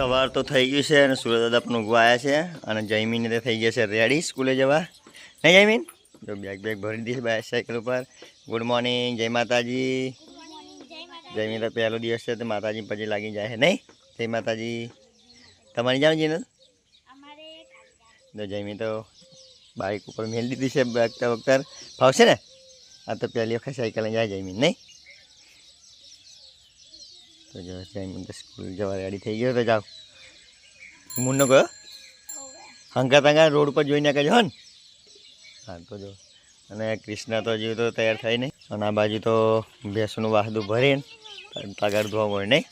સવાર તો થઈ ગયું છે અને દાદા પણ ઊંઘવા છે અને જયમીન તે થઈ ગયા છે રેડી સ્કૂલે જવા. નહીં જયમીન? જો બેગ બેગ ભરી દીધી બાય સાયકલ ઉપર. ગુડ મોર્નિંગ જય માતાજી. જયમીન તો પહેલો દિવસ છે તો માતાજી પછી લાગી જાય નહીં? જય માતાજી. તમારી જાવ જીનલ? તો જયમીન તો બાઇક ઉપર મેળ દીધી છે વખતે વખતે. ફાવશે ને? આ તો પહેલી વખત સાયકલ જાય જયમીન. નહીં? તો જો જયમીન તો સ્કૂલ જવા રેડી થઈ ગયો તો જાઓ. મુન્નો ગયો? હંકા તંકા રોડ ઉપર જોઈને કહેજો હન હા તો જો. અને કૃષ્ણ તો હજુ તો તૈયાર થાય નહીં. અને આ બાજુ તો ભેંસનું વાહદું ભરીને તગાર ધોવા મળે નહીં.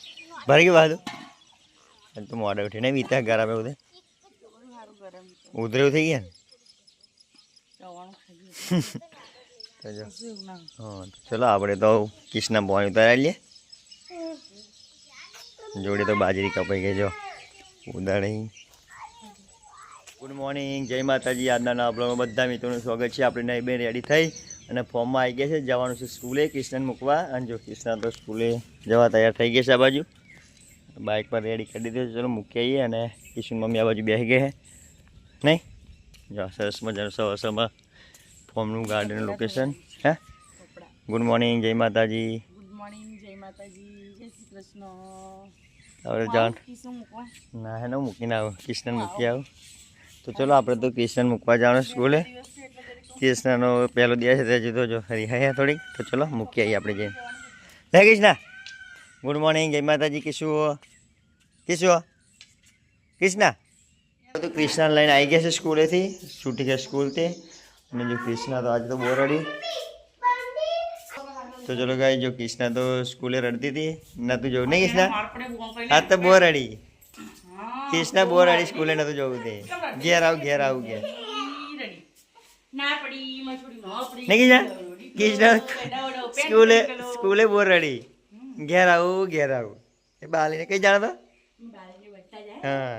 ભરી ગયું વાહદું? તું મોડે ઉઠીને બીતા ગરમ એવું ઉધરેવું થઈ ગયા ને? તો જો. હા ચલો આપણે તો કૃષ્ણ પાણી ઉતારી લઈએ. જોડે તો બાજરી કપાઈ ગઈ, જો. ઉદાડી ગુડ મોર્નિંગ જય માતાજી. આજના નવા બધા મિત્રોનું સ્વાગત છે. આપણે નહીં બેન રેડી થઈ અને ફોર્મમાં આવી ગયા છે. જવાનું છે સ્કૂલે, કૃષ્ણને મૂકવા. અને જો કૃષ્ણ તો સ્કૂલે જવા તૈયાર થઈ ગયા છે આ બાજુ. બાઇક પર રેડી કરી દીધું ચલો મૂકી આવીએ અને કિશન મમ્મી આ બાજુ બેસી ગયા નહીં? જો, સરસ મજાનું સવાર સવારમાં ફોર્મનું ગાર્ડન લોકેશન હે? ગુડ મોર્નિંગ જય માતાજી. માતાજી જય શ્રી કૃષ્ણ. હવે જાણ. ના હે ને મૂકીને આવું કૃષ્ણને મૂકી આવું? તો ચલો આપણે તો કૃષ્ણને મૂકવા જવાનું સ્કૂલે. કૃષ્ણનો પહેલો દિવસ છે હજુ જો હરી હૈયા થોડીક. તો ચલો મૂકી આવીએ આપણે જઈને. લે કૃષ્ણ ગુડ મોર્નિંગ જય માતાજી કિશુ કિશુ કૃષ્ણ. તો કૃષ્ણ લઈને આવી ગયા છે સ્કૂલેથી છૂટી ગયા સ્કૂલથી. અને જો કૃષ્ણ તો આજે તો બોરડી રડી. તો ચલો ગાઈ જો કિષ્ણા તો સ્કૂલે રડતી હતી. નતું જોવું નહીં કિષ્ણા હા તો બહુ રડી કિષ્ણા બહુ રડી સ્કૂલે નતું જવું તે. ઘેર આવ ઘેર આવું ઘેર. ના ન નહીં કૃષ્ણ કૃષ્ણ સ્કૂલે સ્કૂલે બહુ રડી ઘેર આવું ઘેર આવું. એ બાલીને કઈ જાણતો હા.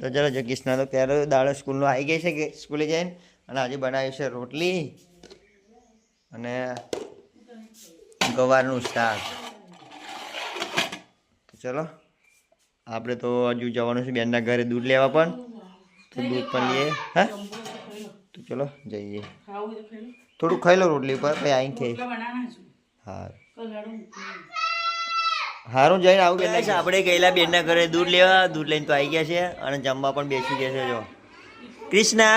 તો ચલો જો કૃષ્ણ તો પહેલો દાડો સ્કૂલનો આવી ગઈ છે કે સ્કૂલે જઈને. અને આજે બનાવ્યું છે રોટલી. અને ગવારનું શાક. તો ચલો આપણે તો હજુ જવાનું છે બેનના ઘરે દૂધ લેવા પણ. તો દૂધ પણ લઈએ. હા? તો ચલો જઈએ. થોડું ખાઈ લો રોટલી પર પછી આવીને ખાઈ. હા હારું જઈને આવું બેન આપણે ગયેલા બેનના ઘરે દૂધ લેવા દૂધ લઈને તો આવી ગયા છે અને જમવા પણ બેસી ગયા છે જો. કૃષ્ણા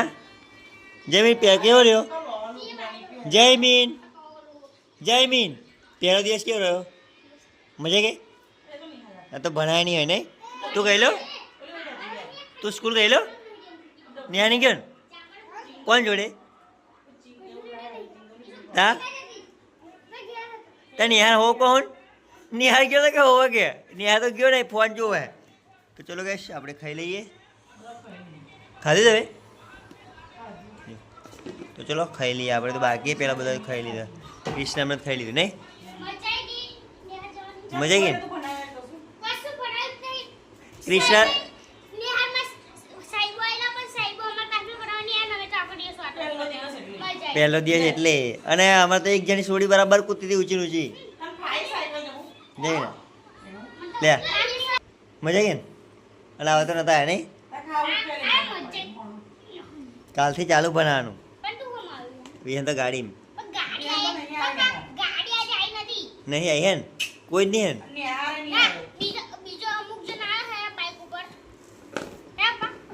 જયમીન કેવો રહ્યો? જયમીન જયમીન પહેલો દિવસ કેવો રહ્યો? મજા ગઈ? આ તો ભણાય નહીં હોય ને તું ગયેલો? તું સ્કૂલ ગયેલો? ન્યા નહીં ગયો? કોણ જોડે? હા? તો નિહાર હો કોણ? નિહાર ગયો તો કે હોવા કે? નિહાર તો ગયો ને ફોન જોવે. તો ચલો ગેસ આપણે ખાઈ લઈએ. ખાધી દે તો ચલો ખાઈ લઈએ, આપણે તો બાકી પેલા બધા ખાઈ લીધા. કૃષ્ણ હમણાં ખાઈ લીધું, નહીં? મજા આવી ગઈ? કૃષ્ણ પહેલો દિવસ એટલે. પહેલો દિવસ એટલે. અને અમારે તો એક જણી સોડી બરાબર કૂદતી હતી ઊંચી. ઊંચી આમ ખાઈ સાઈડમાં જવું. જઈ ને. લે. મજા આવી ને? અને આવે તો નતા નહીં. કાલથી ચાલુ બનાવવાનું વિહન તો ગાડી નહીં આવી હે ને કોઈ નહીં હે ને નિહારે નહીં આવે.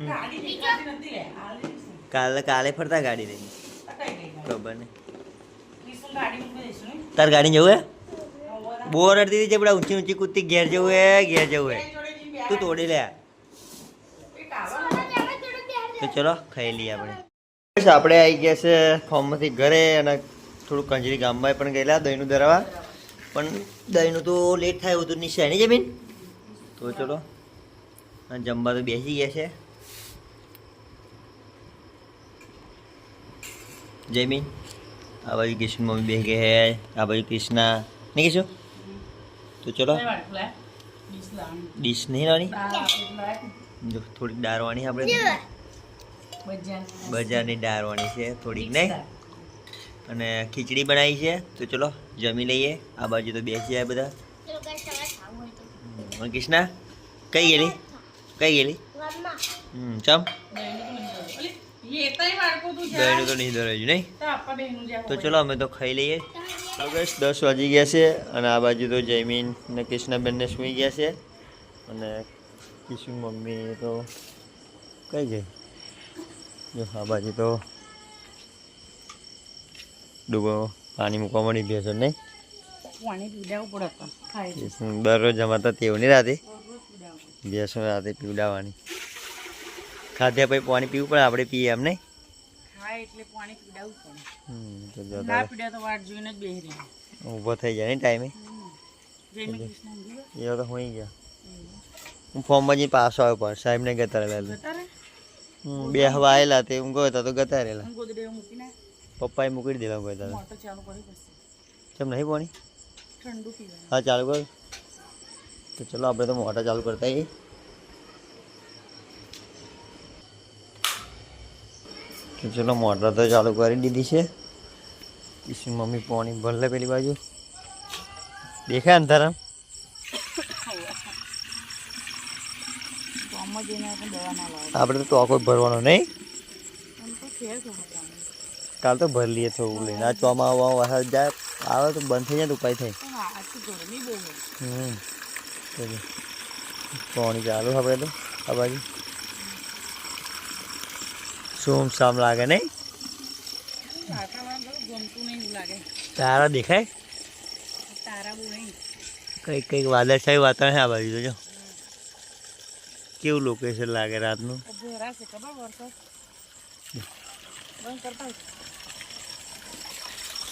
ગાડી દેખાતી નથી લે. હાલી શું? કાલે કાલે ફરતા ગાડી લઈને? ખબર નહીં. તાર ગાડી જવું હે? બોર અડતી હતી જબડા ઊંચી ઊંચી કૂદતી ઘેર જવું હે ઘેર જવું હે. તું તોડી લે તો ચલો ખાઈ લઈએ આપણે. આપણે આવી ગયા છે ફોર્મમાંથી ઘરે અને થોડું કંજરી ગામમાં પણ ગયેલા દહીંનું ધરાવા પણ દહીંનું તો લેટ થાય એવું તો નિશાય નહીં જમીન? તો ચલો જમવા તો બેસી ગયા છે. જમીન? આ બાજુ કૃષ્ણ મમ્મી બેસી ગયા હે આ બાજુ કૃષ્ણા. નહીં કહીશું? તો ચલો? ડીશ નહીં લાવવાની? થોડીક ડારવાની આપણે. બજારની ડારવાની છે થોડીક નહીં? અને ખીચડી બનાવી છે. તો ચલો, જમી લઈએ. આ બાજુ તો બેસી જાય બધા. કૃષ્ણા કઈ ગયેલી? કઈ ગયેલી? હમ, ચમ? બાળકો તું નહીં દોરાયું નહીં? તો બેહનું. ચલો, અમે તો ખાઈ લઈએ. ઓગસ્ટ દસ વાગી ગયા છે અને આ બાજુ તો જયમીન ને કૃષ્ણાબેનને સૂઈ ગયા છે. અને કિશુ મમ્મી તો કઈ ગઈ? જો, આ બાજુ તો ડૂબો પાણી મૂકવા મળી ભેસો નહીં દરરોજ જમાતા નહીં રાતે. ભેસો રાતે પીવડાવવાની. ખાધ્યા પછી પાણી પીવું પણ આપણે પીએ એમ નહીં. ઊભો થઈ જાય ને ટાઈમે. એ તો હોઈ ગયા. હું ફોર્મમાં જઈને પાછો આવ્યો પણ સાહેબને ગતારેલા. બે હવા આવેલા તે હું ગયો તો ગતા રહેલા અને ગોદડે મૂકીને પપ્પાએ મૂકી દેલા ગયો હતા મોટર ચાલુ કરી પછી. કેમ નહીં પાણી? ઠંડુ પીવાનું હા ચાલુ કર. તો ચલો આપણે તો મોટા ચાલુ કરતા આવીએ તો ચલો મોટર તો ચાલુ કરી દીધી છે. કિશન મમ્મી પાણી ભરલે પેલી બાજુ. દેખાય અંધારામ? ગામમાં જઈને આપણે દવા ના લાવે. આપણે તો ટોકો જ ભરવાનો નહીં. એમ તો છે જ ગામમાં. કાલ તો ભરી લઈએ થોડું લઈને. આ ચોમા વરસાદ જાય આવે તો બંધ થઈ જાય તો ઉપાય થાય. પણ આ- આટલી ગરમી બહુ હોય હમ. ચલો. પાણી ચાલુ આપણે તો આ બાજુ. સુમ સામ લાગે નહીં? વાતાવરણ બહુ ગમતું નહીં એવું લાગે. તારા દેખાય? તારા બહુ નહીં. કંઈક કંઈક વાદળછાયું વાતાવરણ છે આ બાજુ જોજો કેવું લોકેશન લાગે રાતનું?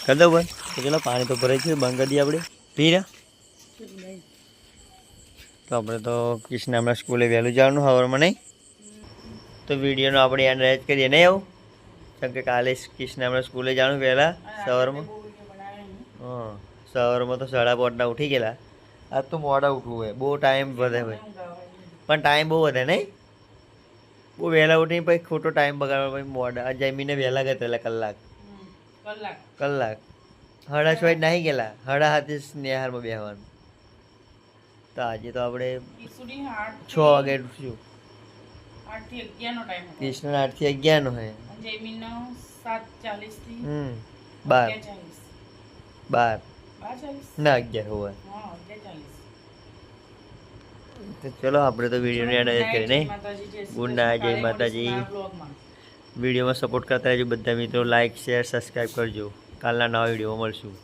કરી દઉં તો ચલો, પાણી તો ભરાય છે બંધ કરી દઈએ આપણે. પી રહ્યા? તો આપણે તો કૃષ્ણ હમણાં સ્કૂલે વહેલું જવાનું સવારમાં નહીં? તો વિડીયોનો આપણે યાદ રહે કરીએ, નહીં આવું? કેમ કે કાલે કૃષ્ણ હમણાં સ્કૂલે જવાનું વહેલા સવારમાં. હા, સવારમાં તો સાડા પાંચના ઉઠી ગયેલા. આજ તો મોડા ઉઠવું હોય, બહુ ટાઈમ વધે ભાઈ. પણ ટાઈમ બહુ વધે, નહીં? બહુ વહેલા ઉઠીને પછી ખોટો ટાઈમ બગાડવા પછી મોડા આ જમીને વહેલા ગયા પહેલાં કલાક કલાક કલાક હડા છ નાહી ગયેલા હડા હાથે સ્નેહારમાં બેહવાનું તો આજે તો આપણે છ વાગે ઉઠશું આઠથી અગિયાર નો કૃષ્ણ હે બાર બાર ના અગિયાર હોય તો ચલો આપણે તો વિડીયોને એડ કરી નહીં. કૃષ્ણ. night, જય માતાજી. વિડીયોમાં સપોર્ટ કરતા રહેજો બધા મિત્રો. લાઇક શેર સબસ્ક્રાઈબ કરજો. કાલના નવા વીડિયો મળશું.